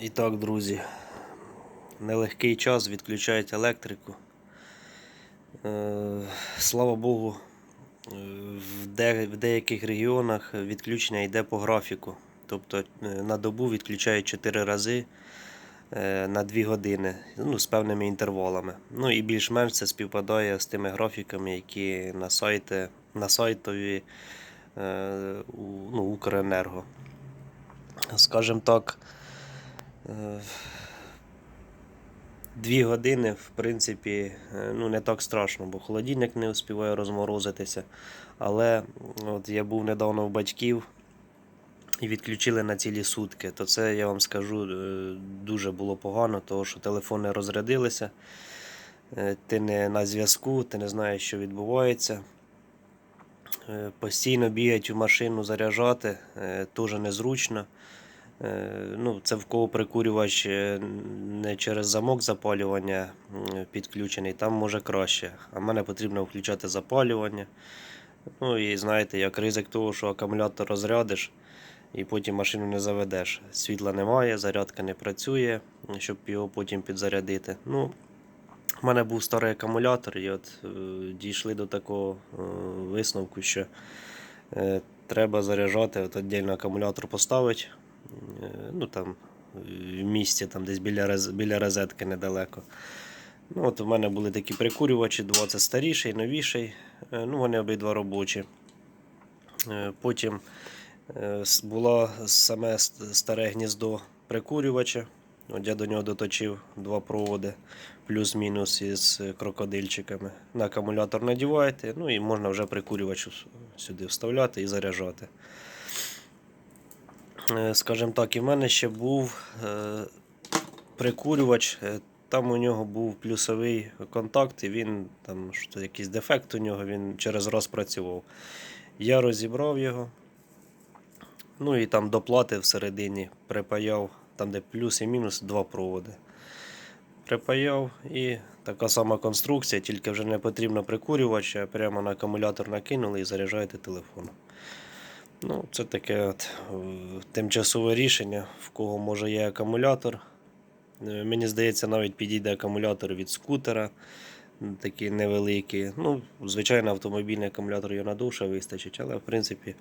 І так, друзі, нелегкий час відключають електрику. Е, Слава Богу, е, в, де, в деяких регіонах відключення йде по графіку. Тобто е, на добу відключають 4 рази на 2 години ну, з певними інтервалами. Ну і більш-менш це співпадає з тими графіками, які на, сайті, на сайтові ну, Укренерго. Скажімо так, дві години, в принципі, е, ну, не так страшно, бо холодильник не успіває розморозитися. Але от я був недавно у батьків і відключили на цілі сутки. То це я вам скажу е, дуже було погано, тому що телефони розрядилися. е, Ти не на зв'язку, ти не знаєш, що відбувається. Е, Постійно бігати в машину заряджати е, теж незручно. Е, Ну, це в кого прикурювач е, не через замок запалювання підключений, там може краще. А мене потрібно включати запалювання. Ну і знаєте, як ризик того, що акумулятор розрядиш і потім машину не заведеш. Світла немає, зарядка не працює, щоб його потім підзарядити. Ну, у мене був старий акумулятор, і от е, дійшли до такого висновку, що треба заряджати, от віддільно акумулятор поставити. Е, ну там в місті, там десь біля, біля розетки недалеко. Ну, от у мене були такі прикурювачі, два це старіший, новіший. Е, Ну, вони обидва робочі. Е, Потім було саме старе гніздо прикурювача. От я до нього доточив два проводи, плюс-мінус із крокодильчиками. На акумулятор надіваєте, ну і можна вже прикурювач сюди вставляти і заряджати. Е, Скажімо так, і в мене ще був е, прикурювач. е, Там у нього був плюсовий контакт, і він там що, якийсь дефект у нього, він через раз працював. Я розібрав його. Ну і там доплати всередині припаяв, там де плюс і мінус, два проводи. Припаяв і така сама конструкція, тільки вже не потрібно прикурювач, а прямо на акумулятор накинули і заряджаєте телефон. Ну, це таке от, е, тимчасове рішення, в кого може є акумулятор. Е, Мені здається, навіть підійде акумулятор від скутера, такі невеликі. Ну, звичайно, автомобільний акумулятор його надовше вистачить, але в принципі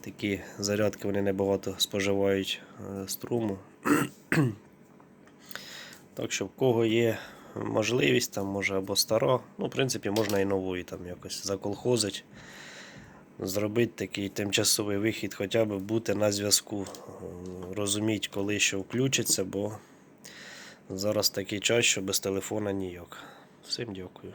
такі зарядки вони небагато споживають е, струму. Так що в кого є можливість, там може або стара, ну, в принципі, можна і новою там якось заколхозить зробити такий тимчасовий вихід, хоча б бути на зв'язку, розуміти, коли що включиться, бо зараз такий час, що без телефона ніяк. Всім дякую.